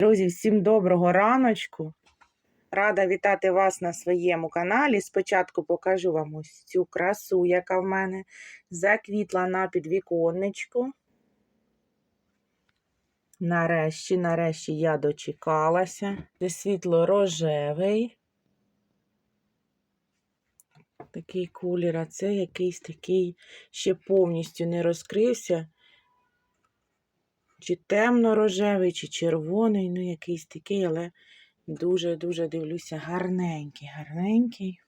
Друзі, всім доброго раночку. Рада вітати вас на своєму каналі. Спочатку покажу вам ось цю красу, яка в мене заквітла на підвіконничку. Нарешті, нарешті я дочекалася. Це світло рожевий. Такий колір, а це якийсь такий ще повністю не розкрився. Чи темно-рожевий, чи червоний, ну якийсь такий, але дуже-дуже дивлюся, гарненький, гарненький.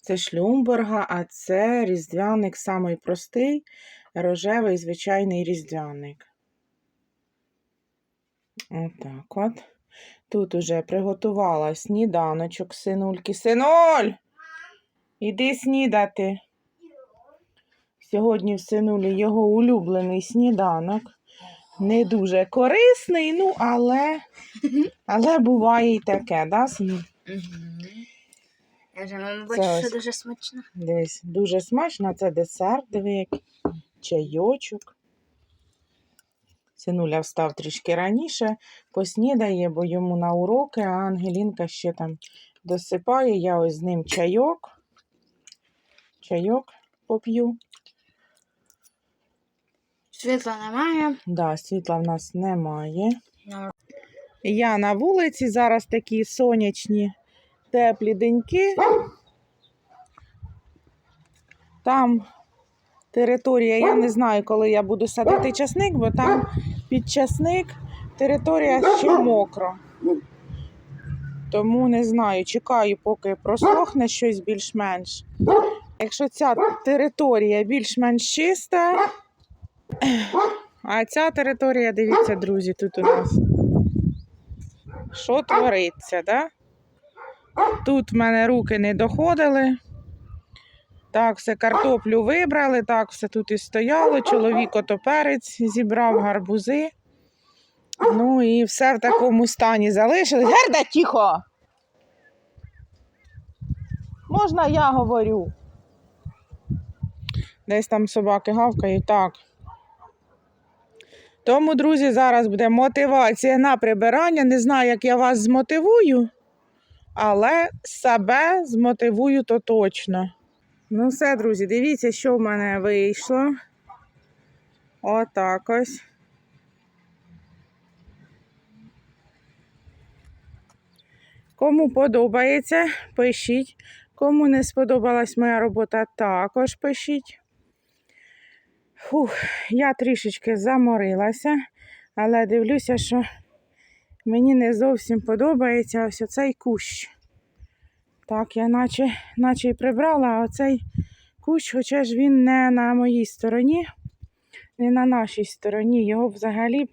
Це шлюмберга, а це різдвяник самий простий, рожевий звичайний різдвяник. Отак от. Тут уже приготувала сніданочок синульки. Синуль! Іди снідати. Сьогодні в синулі його улюблений сніданок. Не дуже корисний, ну, але, але буває і таке, да, сину? Я вже мама бачу, що дуже смачно. Десь дуже смачно, це десерт, диви, який. чайочок. Синуля встав трішки раніше, поснідає, бо йому на уроки, а Ангелінка ще там досипає. Я ось з ним чайок. Чайок поп'ю. Світла немає. Да, світла в нас немає. Ну, Я на вулиці, зараз такі сонячні, теплі деньки. Там територія, я не знаю, коли я буду садити часник, бо там під часник територія ще мокра. Тому не знаю, чекаю, поки просохне щось більш-менш. Якщо ця територія більш-менш чиста, а ця територія, дивіться, друзі, тут у нас що твориться, да? Тут в мене руки не доходили. Так, все картоплю вибрали, так, все тут і стояло. Чоловік ото перець зібрав гарбузи. Ну і все в такому стані залишили. Герда, тихо! Можна я говорю? Десь там собаки гавкають, так. Тому, друзі, зараз буде мотивація на прибирання. Не знаю, як я вас змотивую, але себе змотивую то точно. Ну, все, друзі, дивіться, що в мене вийшло. Отак ось. Кому подобається, пишіть. Кому не сподобалась моя робота, також пишіть. Фух, я трішечки заморилася, але дивлюся, що мені не зовсім подобається ось оцей кущ. Так, я наче, наче й прибрала, оцей кущ, хоча ж він не на моїй стороні, не на нашій стороні. Його взагалі б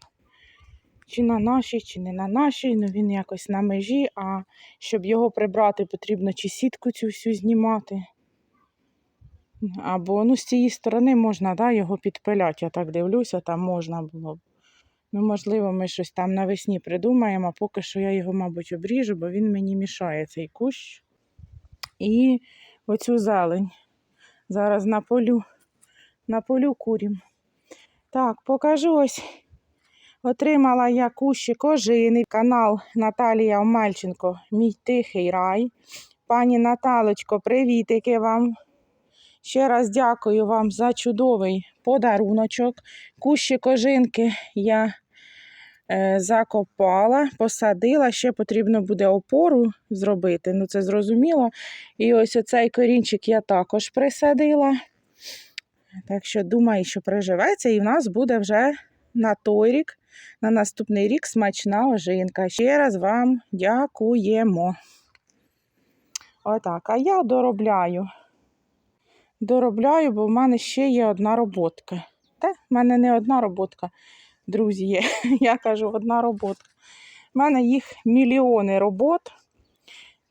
чи на нашій, чи не на нашій, ну він якось на межі, а щоб його прибрати, потрібно чи сітку цю всю знімати. Або ну, з цієї сторони можна да, його підпиляти, я так дивлюся, там можна було. Ну, можливо, ми щось там навесні придумаємо, а поки що я його, мабуть, обріжу, бо він мені мішає цей кущ. І оцю зелень. Зараз на полю, на полю курім. Так, покажу ось. Отримала я кущі кожини, канал Наталія Омельченко, мій тихий рай. Пані Наталочко, привітики вам. Ще раз дякую вам за чудовий подаруночок. Кущі кожинки я е, закопала, посадила. Ще потрібно буде опору зробити, ну це зрозуміло. І ось оцей корінчик я також присадила. Так що думаю, що приживеться, і в нас буде вже на той рік, на наступний рік смачна ожинка. Ще раз вам дякуємо. Отак, а я доробляю доробляю, бо в мене ще є одна роботка. Та, в мене не одна роботка, друзі, є. Я кажу, одна роботка. У мене їх мільйони робот.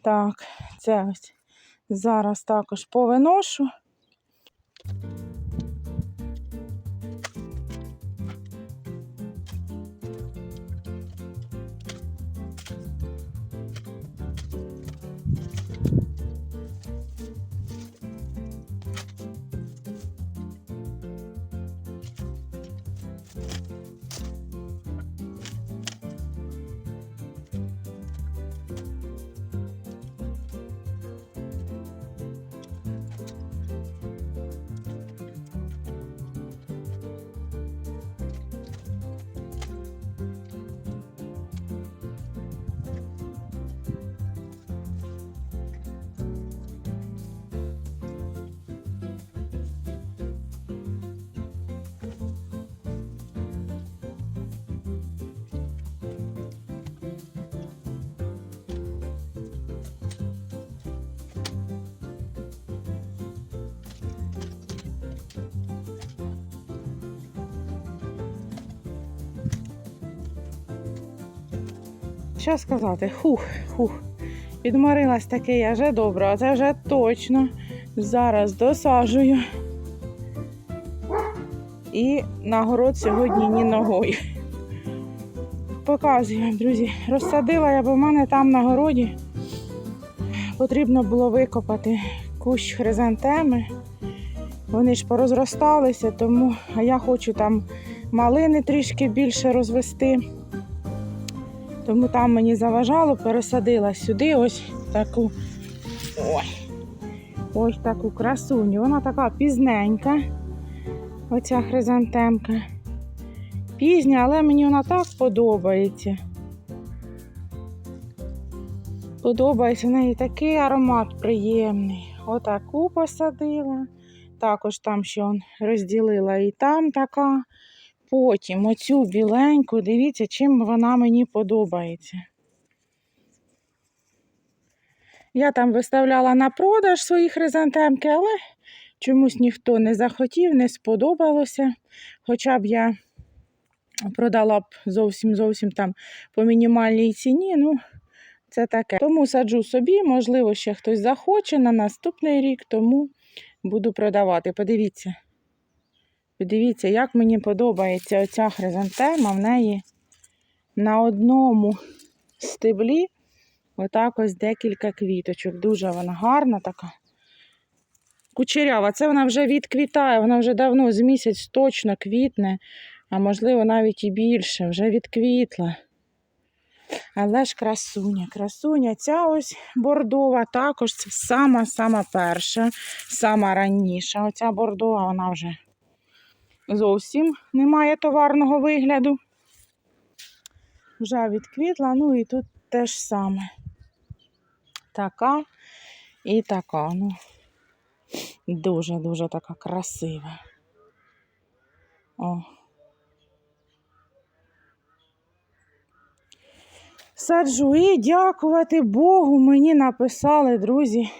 Так, це ось зараз також повиношу. Що сказати, хух, хух. Підморилась таке я вже добре, а це вже точно. Зараз досаджую. І на город сьогодні ні ногою. Показую вам, друзі. Розсадила я, бо в мене там на городі потрібно було викопати кущ хризантеми. Вони ж порозросталися, тому а я хочу там малини трішки більше розвести. Тому там мені заважало, пересадила сюди ось таку. Ой, ось таку красуню. Вона така пізненька. Оця хризантемка. Пізня, але мені вона так подобається. Подобається в неї такий аромат приємний. Отаку посадила. Також там ще розділила і там така. Потім оцю біленьку, дивіться, чим вона мені подобається. Я там виставляла на продаж свої хризантемки, але чомусь ніхто не захотів, не сподобалося. Хоча б я продала б зовсім зовсім там по мінімальній ціні. Ну, це таке. Тому саджу собі, можливо, ще хтось захоче на наступний рік, тому буду продавати. Подивіться. Подивіться, як мені подобається оця хризантема. В неї на одному стеблі отак ось декілька квіточок. Дуже вона гарна така. Кучерява. Це вона вже відквітає, вона вже давно з місяць точно квітне, а можливо навіть і більше, вже відквітла. Але ж красуня, красуня. Ця ось бордова також сама-сама перша, сама раніша. Оця бордова, вона вже зовсім не має товарного вигляду. Вже відквітла, ну і тут теж саме. Така і така. Ну, дуже-дуже така красива. О. Саджу і дякувати Богу, мені написали, друзі.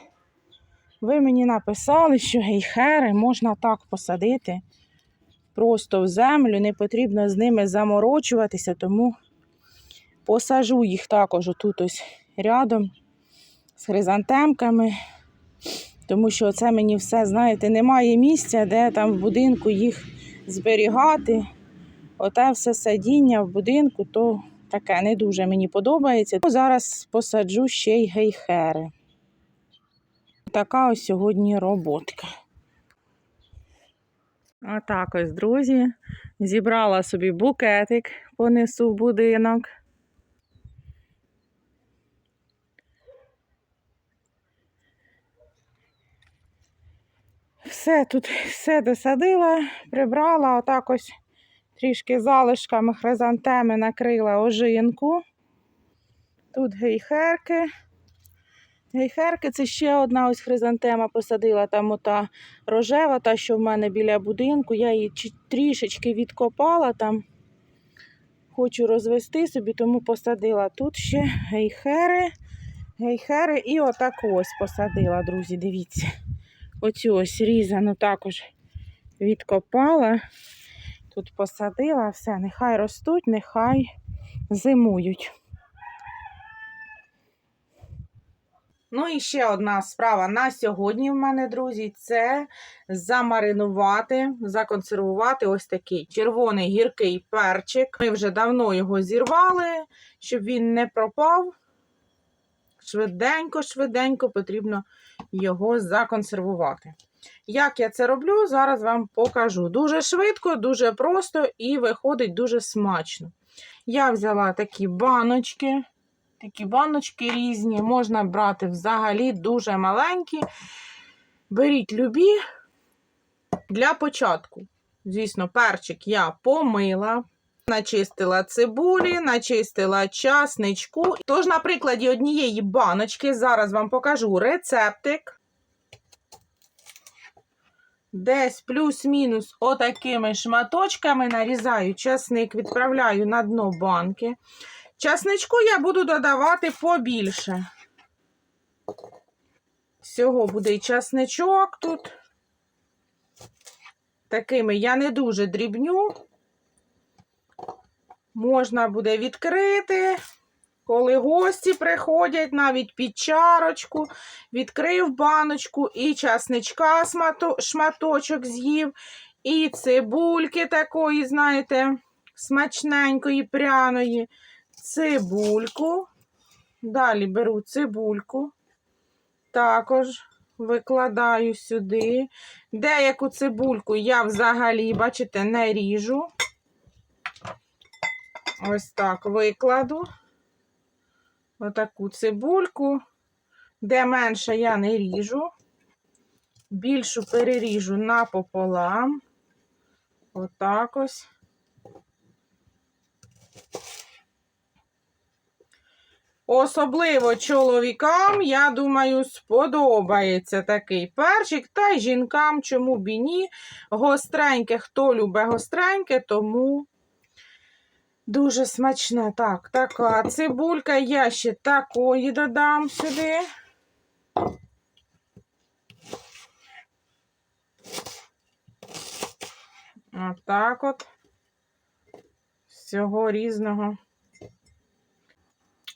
Ви мені написали, що гейхери можна так посадити просто в землю, не потрібно з ними заморочуватися, тому посажу їх також отут ось рядом з хризантемками, тому що це мені все, знаєте, немає місця, де там в будинку їх зберігати. Оте все садіння в будинку, то таке не дуже мені подобається. Тому Зараз посаджу ще й гейхери. Така ось сьогодні роботка. Отак ось, друзі. Зібрала собі букетик, понесу в будинок. Все тут все досадила, прибрала, отак ось трішки залишками хризантеми накрила ожинку. Тут гейхерки. Гейхерки це ще одна ось хризантема посадила, там ота рожева, та, що в мене біля будинку. Я її трішечки відкопала там. Хочу розвести собі, тому посадила. Тут ще гейхери, гейхери і отак ось посадила, друзі, дивіться. Оцю ось різану також відкопала. Тут посадила, все, нехай ростуть, нехай зимують. Ну і ще одна справа на сьогодні в мене, друзі, це замаринувати, законсервувати ось такий червоний гіркий перчик. Ми вже давно його зірвали, щоб він не пропав. Швиденько, швиденько потрібно його законсервувати. Як я це роблю, зараз вам покажу. Дуже швидко, дуже просто і виходить дуже смачно. Я взяла такі баночки. Такі баночки різні, можна брати взагалі дуже маленькі. Беріть любі для початку. Звісно, перчик я помила, начистила цибулі, начистила часничку. Тож, на прикладі однієї баночки, зараз вам покажу рецептик. Десь плюс-мінус отакими шматочками нарізаю часник, відправляю на дно банки. Часничку я буду додавати побільше. Всього буде і часничок тут. Такими я не дуже дрібню. Можна буде відкрити, Коли гості приходять, навіть під чарочку, відкрив баночку і часничка шматочок з'їв, і цибульки такої, знаєте, смачненької, пряної. Цибульку. Далі беру цибульку. Також викладаю сюди. Деяку цибульку я взагалі, бачите, не ріжу. Ось так викладу. Отаку цибульку. Де менше я не ріжу. Більшу переріжу напополам. Отак ось. Особливо чоловікам, я думаю, сподобається такий перчик, та й жінкам, чому б і ні. Гостреньке, хто любить гостреньке, тому дуже смачне. Так, така цибулька, я ще такої додам сюди. Отак от. Всього різного.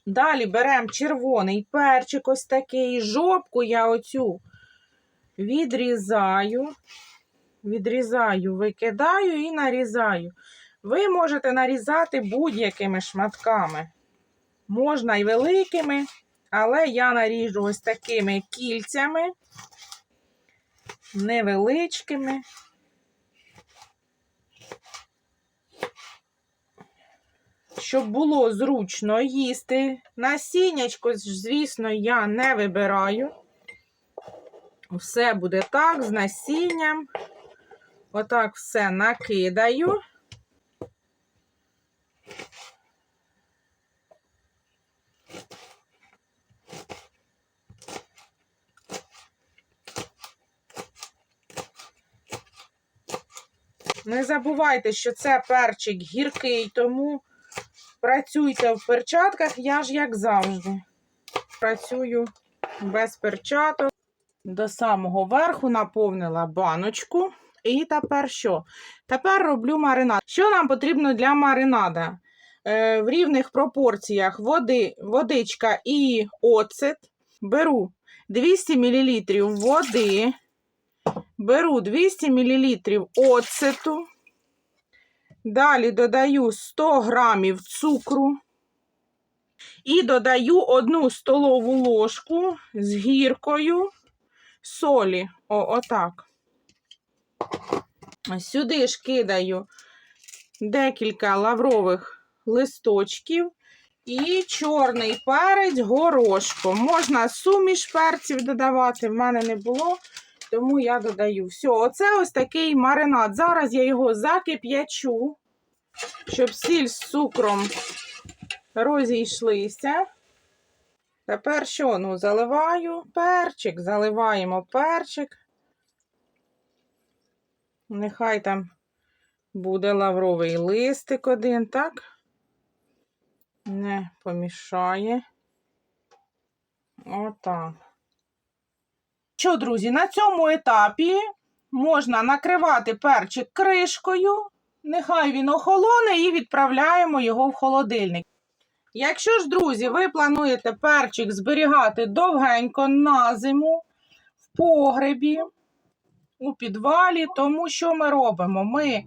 Далі беремо червоний перчик, ось такий. Жопку я оцю відрізаю. Відрізаю, викидаю і нарізаю. Ви можете нарізати будь-якими шматками. Можна й великими, але я наріжу ось такими кільцями, невеличкими. Щоб було зручно їсти. Насіннячко, звісно, я не вибираю. Все буде так, з насінням. Отак все накидаю. Не забувайте, що це перчик гіркий, тому працюйте в перчатках, я ж як завжди. Працюю без перчаток. До самого верху наповнила баночку. І тепер що? Тепер роблю маринад. Що нам потрібно для маринада? Е, в рівних пропорціях води, водичка і оцет. Беру 200 мл води, беру 200 мл оцету. Далі додаю 100 грамів цукру і додаю одну столову ложку з гіркою солі. О, отак. Сюди ж кидаю декілька лаврових листочків і чорний перець горошком. Можна суміш перців додавати, в мене не було, тому я додаю. Все, оце ось такий маринад. Зараз я його закип'ячу, щоб сіль з цукром розійшлися. Тепер що? Ну, заливаю перчик, заливаємо перчик. Нехай там буде лавровий листик один, так? Не помішає. Отак. Що, друзі, на цьому етапі можна накривати перчик кришкою. Нехай він охолоне і відправляємо його в холодильник. Якщо ж, друзі, ви плануєте перчик зберігати довгенько на зиму в погребі, у підвалі, тому що ми робимо? Ми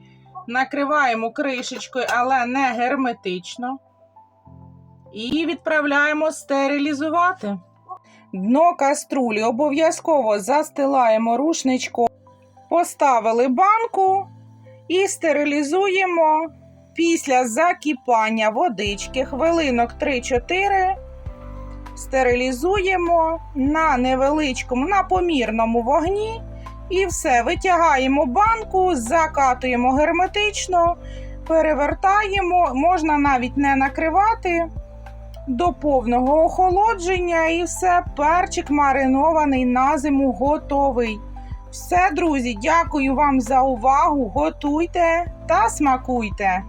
накриваємо кришечкою, але не герметично. І відправляємо стерилізувати. Дно каструлі обов'язково застилаємо рушничком. Поставили банку і стерилізуємо після закипання водички хвилинок 3-4. Стерилізуємо на невеличкому, на помірному вогні. І все, витягаємо банку, закатуємо герметично, перевертаємо, можна навіть не накривати до повного охолодження, і все, перчик маринований на зиму готовий. Все, друзі, дякую вам за увагу. Готуйте та смакуйте!